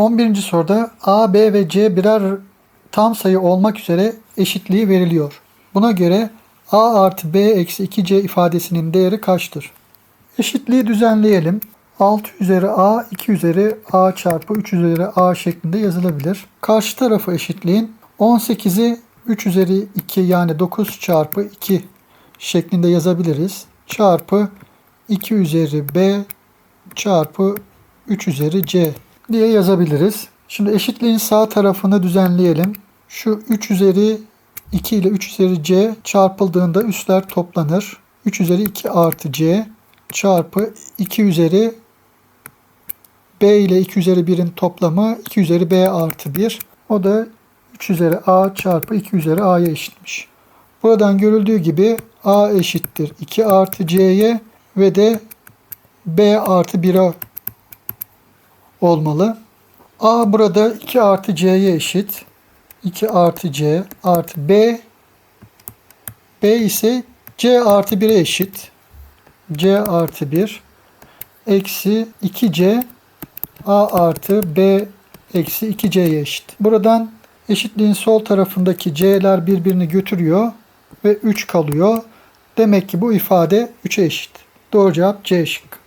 11. soruda A, B ve C birer tam sayı olmak üzere eşitliği veriliyor. Buna göre A artı B eksi 2C ifadesinin değeri kaçtır? Eşitliği düzenleyelim. 6 üzeri A, 2 üzeri A çarpı 3 üzeri A şeklinde yazılabilir. Karşı tarafı eşitliğin 18'i 3 üzeri 2 yani 9 çarpı 2 şeklinde yazabiliriz. Çarpı 2 üzeri B çarpı 3 üzeri C diye yazabiliriz. Şimdi eşitliğin sağ tarafını düzenleyelim. Şu 3 üzeri 2 ile 3 üzeri C çarpıldığında üstler toplanır. 3 üzeri 2 artı C çarpı 2 üzeri B ile 2 üzeri 1'in toplamı 2 üzeri B artı 1. O da 3 üzeri A çarpı 2 üzeri A'ya eşitmiş. Buradan görüldüğü gibi A eşittir 2 artı C'ye ve de B artı 1'e olmalı. A burada 2 artı C'ye eşit. 2 artı C artı B. B ise C artı 1'e eşit. C artı 1 eksi 2C A artı B eksi 2C'ye eşit. Buradan eşitliğin sol tarafındaki C'ler birbirini götürüyor ve 3 kalıyor. Demek ki bu ifade 3'e eşit. Doğru cevap C şıkkı.